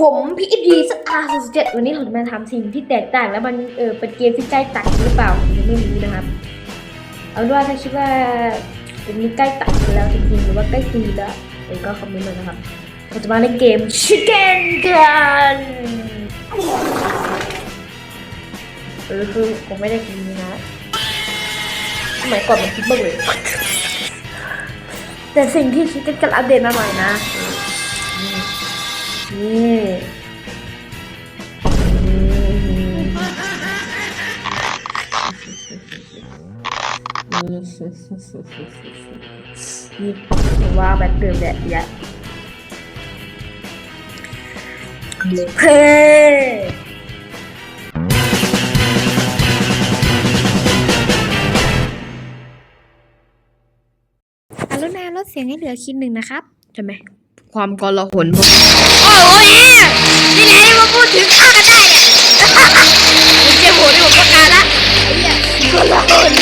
ผมพีเอดีสตาร์สุดเจ็ดวันนี้ผมจะมาทำสิ่งที่แตกต่างแล้วมันเออเป็นเกมที่ใกล้ตัดหรือเปล่าผมยังไม่รู้นะครับ เอาเป็นว่าถ้าคิดว่าเกมนี้ใกล้ตัดแล้วจริงๆหรือว่าใกล้ตีแล้วเออก็คอมเมนต์มานะครับเราจะมาเล่นเกม Chicken กันเออคือผมไม่ได้กินนะสมัยก่อนมันคิดบ้างเลย แต่สิ่งที่คิดกันกันอัปเดตมาใหม่นะ นี่นี่ผมว่าแบบเดิมแบบเนี้ยเฮ้อรุณาลดเสียงให้เหลือคิดหนึ่งนะครับใช่ไหม ความกลาหนโอ้โหเนี่ยนี่แหละที่มาพูดถึงฆ่ากันได้เนี่ยเจ็บหัวที่ผมต้องการละไอ้เนี่ยกลาหน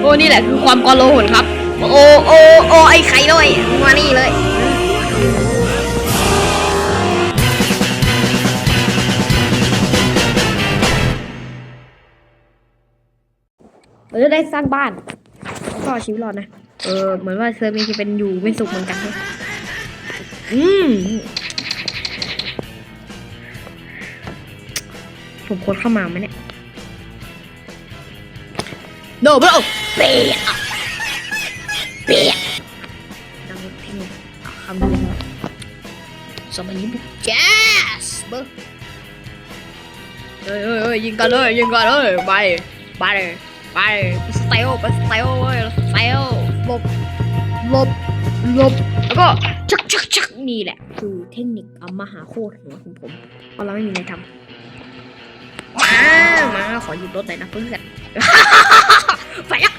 โอ้นี่แหละคือความกลาหนครับ โอ้โอ้โอ้ไอ้ไข่ด้วยมานี่เลยเราจะได้สร้างบ้านแล้วก็เอชีวิตรอดนะ เออเหมือนว่าเซอร์มีจะเป็นอยู่ไม่สุขเหมือนกันนะอืมผมคนเข้ามาไหมเนี่ยโดบโลเปียเปียดังพิงเอาคำนี้นะสมัยนี้บุกแจ๊สเบอร์เฮ้ยเฮ้ยเฮ้ยยิงกันเลยยิงกันเลยไปไปเลยไปสไตล์ไปสไตล์เว้ยสไตล์ห ลบลบลบแล้วก็ชักชักชักนี่แหละ คือเทคนิคเอามาหาโคตรหัวของผมเพราะเราไม่มีอะไรทำมามาขอหยุดรถหน่อยนะเพื่อนไปอะ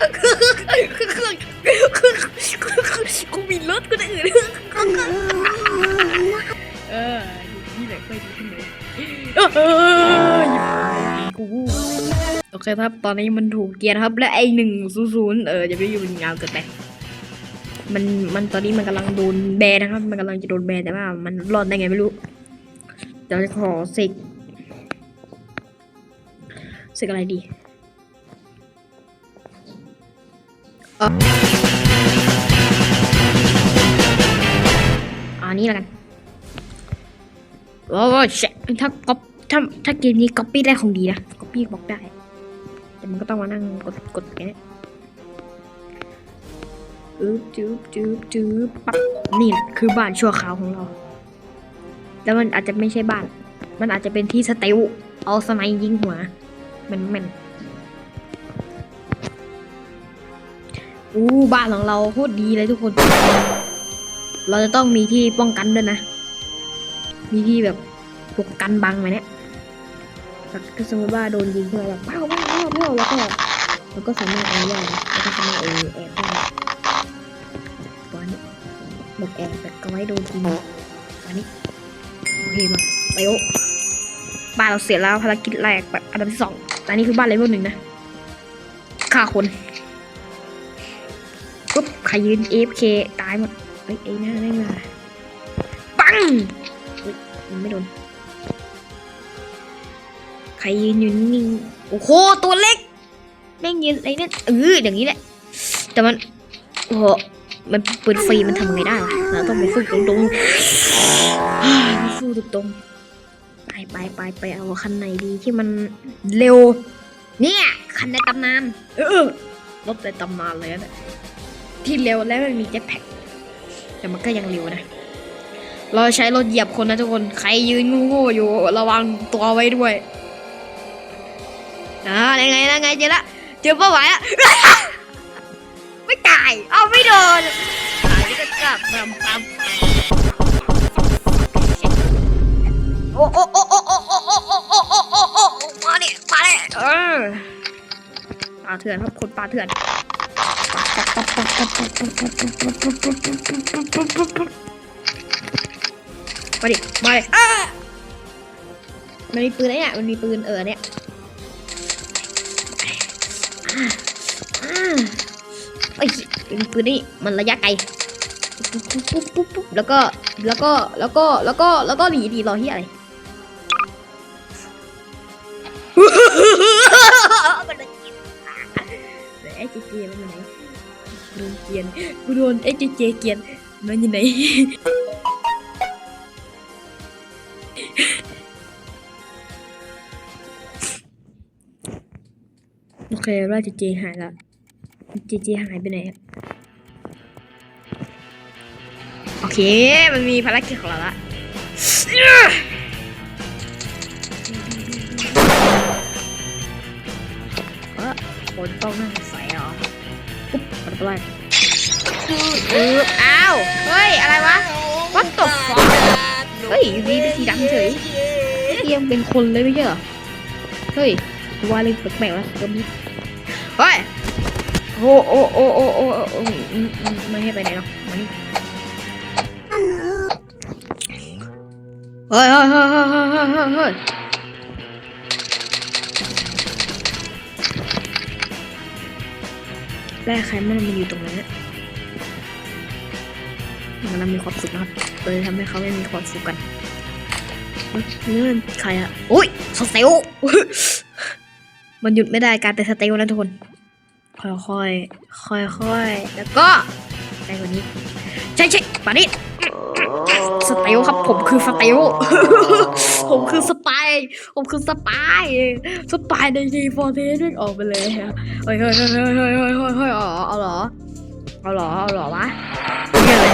กูมีรถกูได้อื่นเออนี่แหละค่อยดีขึ้นเลยเออกูโอ เคครับตอนนี้มันถูกเกียร์ครับ และไอหนึ่งศูนย์ศูนย์เออจะไม่อยู่ยาวเกินไปมันมันตอนนี้มันกำลังโดนแบนนะครับ มันกำลังจะโดนแบนแต่ว่า มันรอดได้ไงไม่รู้เดี๋ยวจะขอเสกเสกอะไรดีอันนี้แล้วกันโอ้ยถ้าก๊อปถ้าถ้าเกมนี้ก๊อปปี้ได้ของดีนะก๊อปปี้บอกได้ แต่มันก็ต้องมานั่งกดกดไปเนี่ยอึ๊บจืบจืบจืบปักนี่แหละคือบ้านชั่วคราวของเรา แล้วมันอาจจะไม่ใช่บ้าน มันอาจจะเป็นที่สเตลเอาสไนยิงหัวมันมันอู้บ้านของเราโคตรดีเลยทุกคน เราจะต้องมีที่ป้องกันด้วยนะ มีที่แบบปกกันบังไว้เนี่ยถ้าสมมติว่าโดนยิงขึ้นมาแบบเป้า เป้าแล้วก็แล้วก็สามารถเอาได้แล้วก็สามารถเออแอบได้ตัวนี้แบบแอบแบบก็ไว้โดนยิงตัวนี้โอเคมาไปโอบ้านเราเสร็จแล้วภารกิจแรกแบบอันดับที่สองอันนี้คือบ้านเลเวลหนึ่งนะฆ่าคนปุ๊บใครยืน AFK ตายหมดเฮ้ยไอ้หน้าได้มาปังมันไม่โดน ใครยืนอยู่นิ่งโอ้โหตัวเล็กแม่งยืนอะไรเนี่ยเอออย่างนี้แหละ แต่มันโอ้โหมันปืนฟรีมันทำไงได้วะเราต้องไปสู้ตรงๆไปสู้ตรงๆไปไปไปไปเอาคันไหนดีที่มันเร็ว เนี่ยคันในตำนานเออรถในตำนานเลยนะที่เร็วและมันมีเจ็ตแพ็คแต่มันก็ยังเร็วนะเราใช้รถเหยียบคนนะทุกคน ใครยืนง่ๆอยู่ระวังตัวไว้ด้วย อ่ายังไงยังไงเจอละเจอเป้าหมายละไม่ตายเอาไม่โดนตายก็กลับรำปั๊มโอ้โอ้โอ้โอ้โอ้โอ้โอ้โอ้โอ้โอ้โอ้โอ้มาเนี่ยมาเนี่ยเออปลาเถื่อนครับคนปลาเถื่อนมาดิมาดิอ่ามันมีปืนอะเนี่ยมันมีปืนเออเนี่ย อ่าเอ้ปืนนี่มันระยะไกลปุ๊บปุ๊บปุ๊บปุ๊บแล้วก็แล้วก็แล้วก็แล้วก็แล้วก็หนีดีรอที่อะไรมันโดนเกียนไอ้เจเจมันอยู่ไหนโดนเกียนกูโดนไอ้เจเจเกียนมันอยู่ไหนโอเคว่าเจเจหายละ จเจหายไปไหนโอเค มันมีภารกิจของเราละคนต้องนั่งใส่หรอปุ๊บปัดไปเอออ้าว เฮ้ย อะไรวะ What the fuck เฮ้ยอยู่ดีเป็นสีดำเฉยเอียงเป็นคนเลยไม่ใช่เหรอ เฮ้ยว่าเลยแปลกๆแล้วก็มีเฮ้ย โอ้โอ้โอ้โอ้โอ้โอ้ไม่ให้ไปไหนหรอกมานี่เฮ้ยเฮ้ยเฮ้ยเฮ้ยเฮ้ยแร่ใครมันมันอยู่ตรงนั้นเนี่ยมันมีความสุขนะครับเลยทำให้เขาไม่มีความสุขกันเนื่อนใครอะโอ้ยสเตลมันหยุดไม่ได้การเป็นสเตลนะทุกคน ค่อยค่อยค่อยค่อยแล้วก็ใช่กว่นี้ ใช่ใช่มาดิสเตลครับ ผมคือสไตลผมคือสปยผมคือสปายสปายในทีฟอร์เทสออกไปเลยเฮ้ยเฮ้ยเฮ้ยเฮ้ยเฮ้ยเฮ้ยเฮ้ยอ๋อเอาหรอเอาหรอเอาหรอวะเฮ้ยเลย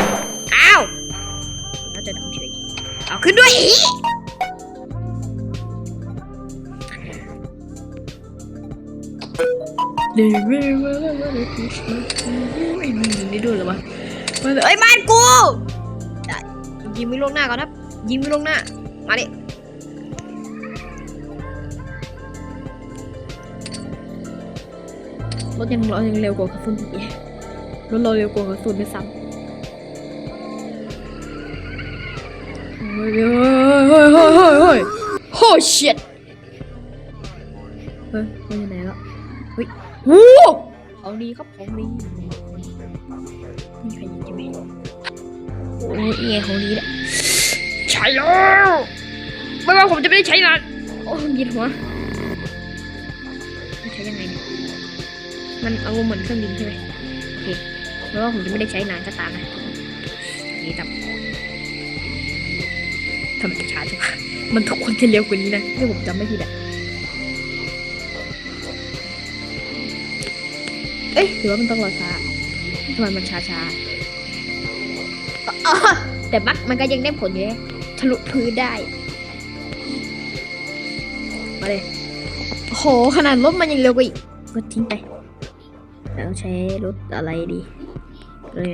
อ้าวน่าจะดังเฉยเอาขึ้นด้วยอี ดี๋ยวไม่มาแล้วไม่คิดมาไม่มีนี่ด้วยเหรอวะเอ้ยมานกูยิงไม่ลงหน้าก่อนนะยิงไม่ลงหน้า มาดิรถยังรถยังเร็วกว่ากระสุนอีกรถเราเร็วกว่ากระสุนด้วยซ้ำเฮ้ยเฮ้ยเฮ้ยเฮ้ยเฮ้ยเฮ้ยโอ้ชิตเฮ้ยมันอยู่ไหนแล้วเฮ้ย โอ้ของดีครับของดีนี่ใครยิงใช่ไหมโอ้ยเอของดีแหละใช่แล้วไม่ว่าผมจะไม่ได้ใช้นานโอ้ยยินหัวใช้ยังไงเนี่ยมันเอาเหมือนเครื่องบินใช่ไหมโอเคแล้วว่าผมจะไม่ได้ใช้นานก็ตามนะนี่ตับทำไมจะช้าจังมันทุกคนจะเร็วกว่านี้นะถ้าผมจำไม่ผิดอะ เอ๊ะหรือว่ามันต้องรอช้าทำไมมันช้าช้าอ๋อแต่บักมันก็ยังได้ผลอยู่นะทะลุพื้นได้ มาเลยโอ้โห ขนาดรถมันยังเร็วกว่าอีก ก็ทิ้งไป แล้วใช้รถอะไรดีเลย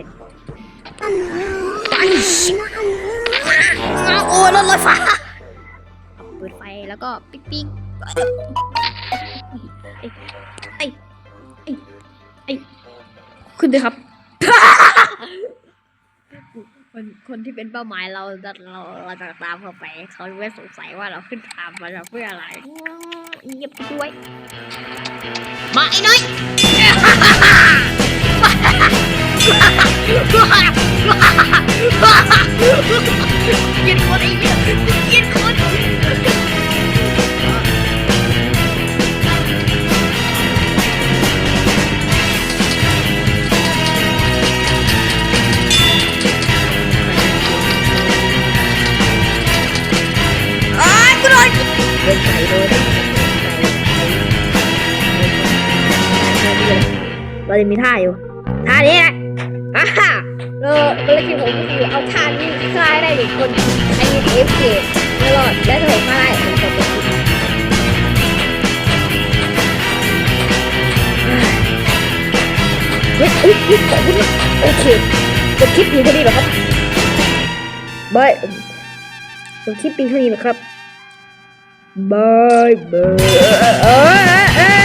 โอ้ยรถรถไฟฟ้าเปิดไฟแล้วก็ปิ๊กปิ๊ก ขึ้นเลยครับ คนคนที่เป็นเป้าหมายเราจะเราเราจะตามเขาไป เขาไม่สงสัยว่าเราขึ้นตามมาเพื่ออะไรเงียบไปด้วย มาไอ้น้อย เราจะมีท่าอยู่ท่านี้นะอ่าฮ่าเราภารกิจของผมก็คือเอาท่านี้ฆ่าให้ได้หนึ่งคนไอ้เอฟเกไม่รอดและถ้าผมฆ่าได้ผมจะเป็นเฮ้ยเฮ้ยเฮ้ยโอเคจบคลิปเพียงเท่านี้เหรอครับบายจบคลิปเพียงเท่านี้นะครับบายบาย